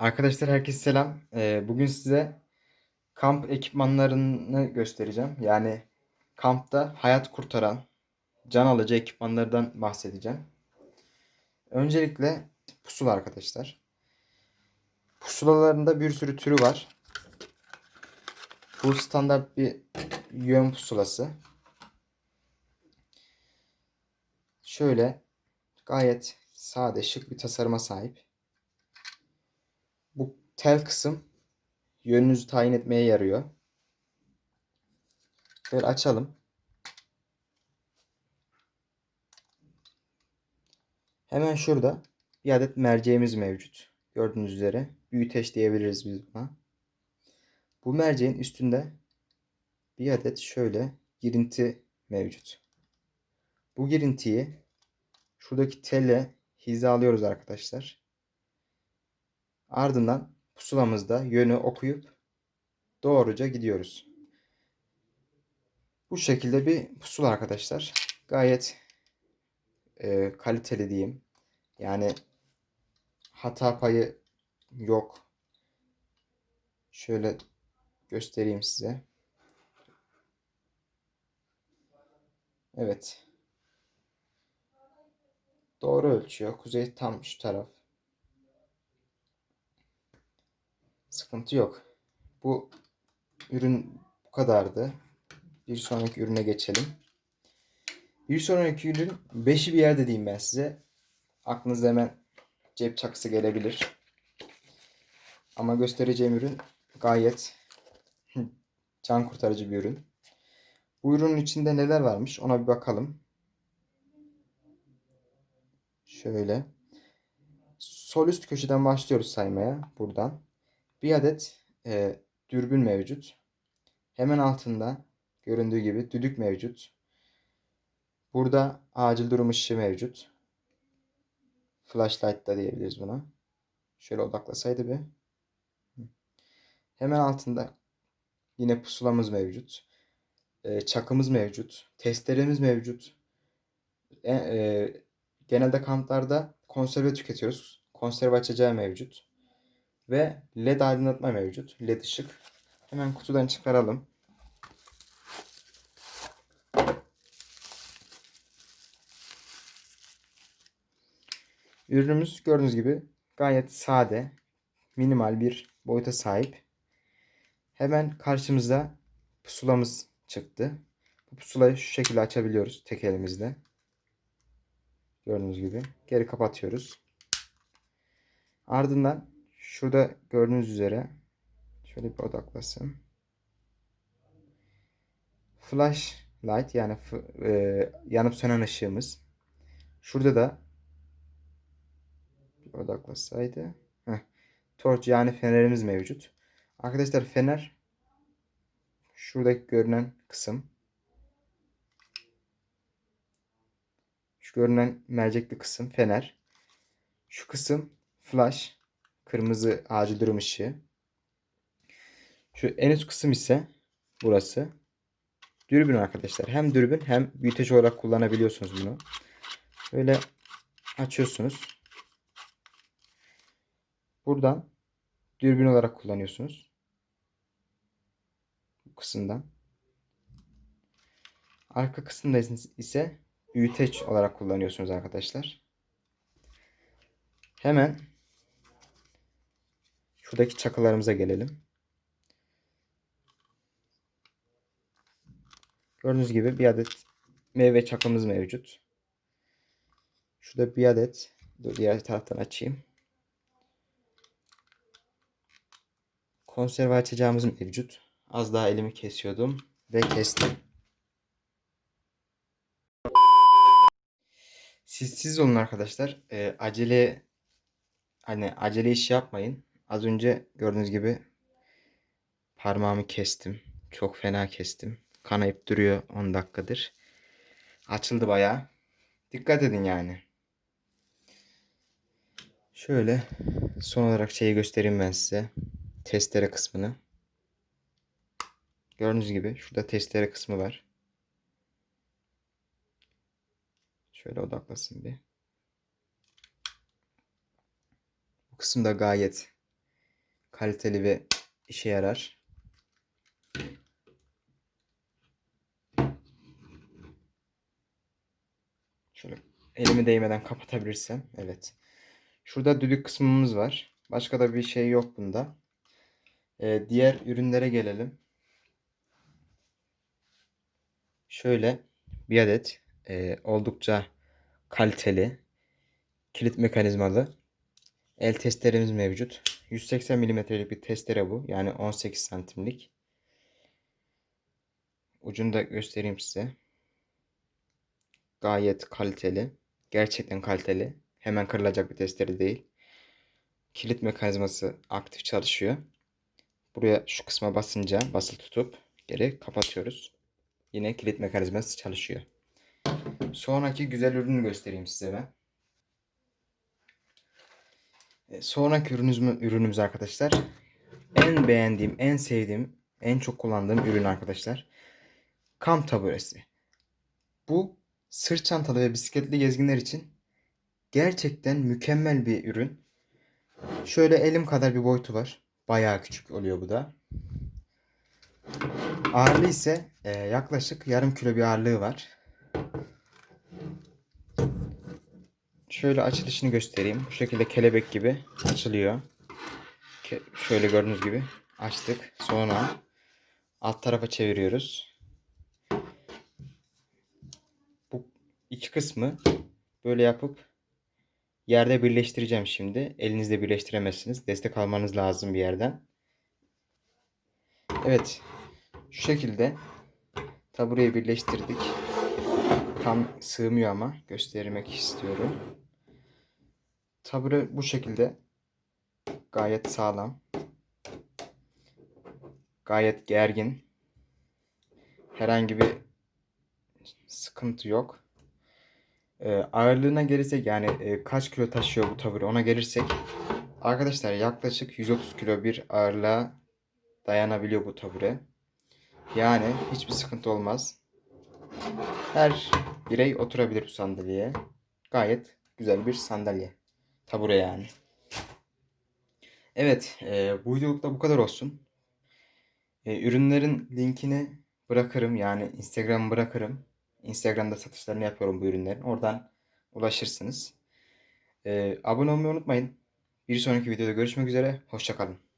Arkadaşlar herkese selam. Ee, bugün size kamp ekipmanlarını göstereceğim. Yani kampta hayat kurtaran, can alıcı ekipmanlardan bahsedeceğim. Öncelikle pusula arkadaşlar. Pusulalarında bir sürü türü var. Bu standart bir yön pusulası. Şöyle gayet sade, şık bir tasarıma sahip. Tel kısım yönünüzü tayin etmeye yarıyor. Böyle açalım. Hemen şurada bir adet merceğimiz mevcut. Gördüğünüz üzere büyüteç diyebiliriz biz buna. Bu merceğin üstünde bir adet şöyle girinti mevcut. Bu girintiyi şuradaki telle hizalıyoruz arkadaşlar. Ardından pusulamızda yönü okuyup doğruca gidiyoruz. Bu şekilde bir pusula arkadaşlar. Gayet e, kaliteli diyeyim. Yani hata payı yok. Şöyle göstereyim size. Evet. Doğru ölçüyor. Kuzey tam şu taraf. Sıkıntı yok. Bu ürün bu kadardı. Bir sonraki ürüne geçelim. Bir sonraki ürün 5'i bir yerde diyeyim ben size. Aklınızda hemen cep çakısı gelebilir. Ama göstereceğim ürün gayet can kurtarıcı bir ürün. Bu ürünün içinde neler varmış ona bir bakalım. Şöyle. Sol üst köşeden başlıyoruz saymaya buradan. Bir adet e, dürbün mevcut. Hemen altında göründüğü gibi düdük mevcut. Burada acil durum ışığı mevcut. Flashlight da diyebiliriz buna. Şöyle odaklasaydı bir. Hemen altında yine pusulamız mevcut. E, çakımız mevcut. Testeremiz mevcut. E, e, genelde kamplarda konserve tüketiyoruz. Konserve açacağı mevcut. Ve led aydınlatma mevcut. Led ışık. Hemen kutudan çıkaralım. Ürünümüz gördüğünüz gibi gayet sade, minimal bir boyuta sahip. Hemen karşımızda pusulamız çıktı. Bu pusulayı şu şekilde açabiliyoruz tek elimizle. Gördüğünüz gibi. Geri kapatıyoruz. Ardından şurada gördüğünüz üzere şöyle bir odaklasın. Flash light yani e, yanıp sönen ışığımız. Şurada da bir odaklasaydı. Heh, torch yani fenerimiz mevcut. Arkadaşlar fener şuradaki görünen kısım. Şu görünen mercekli kısım fener. Şu kısım flash. Kırmızı acil durum ışığı. Şu en üst kısım ise burası. Dürbün arkadaşlar. Hem dürbün hem büyüteç olarak kullanabiliyorsunuz bunu. Böyle açıyorsunuz. Buradan dürbün olarak kullanıyorsunuz. Bu kısımdan. Arka kısımda ise büyüteç olarak kullanıyorsunuz arkadaşlar. Hemen şuradaki çakılarımıza gelelim. Gördüğünüz gibi bir adet meyve çakımız mevcut. Şurada bir adet dur diğer taraftan açayım. Konserve açacağımız mevcut. Az daha elimi kesiyordum ve kestim. Siz siz olun arkadaşlar. Ee, acele hani acele iş yapmayın. Az önce gördüğünüz gibi parmağımı kestim. Çok fena kestim. Kanayıp duruyor 10 dakikadır. Açıldı bayağı. Dikkat edin yani. Şöyle son olarak şeyi göstereyim ben size. Testere kısmını. Gördüğünüz gibi şurada testere kısmı var. Şöyle odaklasın bir. Bu kısım da gayet kaliteli ve işe yarar. Şöyle elimi değmeden kapatabilirsem. Evet. Şurada düdük kısmımız var. Başka da bir şey yok bunda. Ee, diğer ürünlere gelelim. Şöyle bir adet e, oldukça kaliteli kilit mekanizmalı el testeremiz mevcut. 180 milimetrelik bir testere bu. Yani 18 santimlik. Ucunu da göstereyim size. Gayet kaliteli. Gerçekten kaliteli. Hemen kırılacak bir testere değil. Kilit mekanizması aktif çalışıyor. Buraya şu kısma basınca basılı tutup geri kapatıyoruz. Yine kilit mekanizması çalışıyor. Sonraki güzel ürünü göstereyim size ben. E, Sonraki ürünümüz, ürünümüz arkadaşlar. En beğendiğim, en sevdiğim, en çok kullandığım ürün arkadaşlar. Kamp taburesi. Bu sırt çantalı ve bisikletli gezginler için gerçekten mükemmel bir ürün. Şöyle elim kadar bir boyutu var. Bayağı küçük oluyor bu da. Ağırlığı ise e, yaklaşık yarım kilo bir ağırlığı var. Şöyle açılışını göstereyim. Bu şekilde kelebek gibi açılıyor. Ke- şöyle gördüğünüz gibi açtık. Sonra alt tarafa çeviriyoruz. Bu iki kısmı böyle yapıp yerde birleştireceğim şimdi. Elinizde birleştiremezsiniz. Destek almanız lazım bir yerden. Evet. Şu şekilde tabureyi birleştirdik. Tam sığmıyor ama göstermek istiyorum. Tabure bu şekilde gayet sağlam. Gayet gergin. Herhangi bir sıkıntı yok. Ee, ağırlığına gelirsek yani e, kaç kilo taşıyor bu tabure ona gelirsek arkadaşlar yaklaşık 130 kilo bir ağırlığa dayanabiliyor bu tabure. Yani hiçbir sıkıntı olmaz. Her birey oturabilir bu sandalyeye. Gayet güzel bir sandalye. Tabure yani. Evet, e, bu videoluk da bu kadar olsun. E, ürünlerin linkini bırakırım. Yani Instagram bırakırım. Instagram'da satışlarını yapıyorum bu ürünlerin. Oradan ulaşırsınız. E, abone olmayı unutmayın. Bir sonraki videoda görüşmek üzere. Hoşçakalın.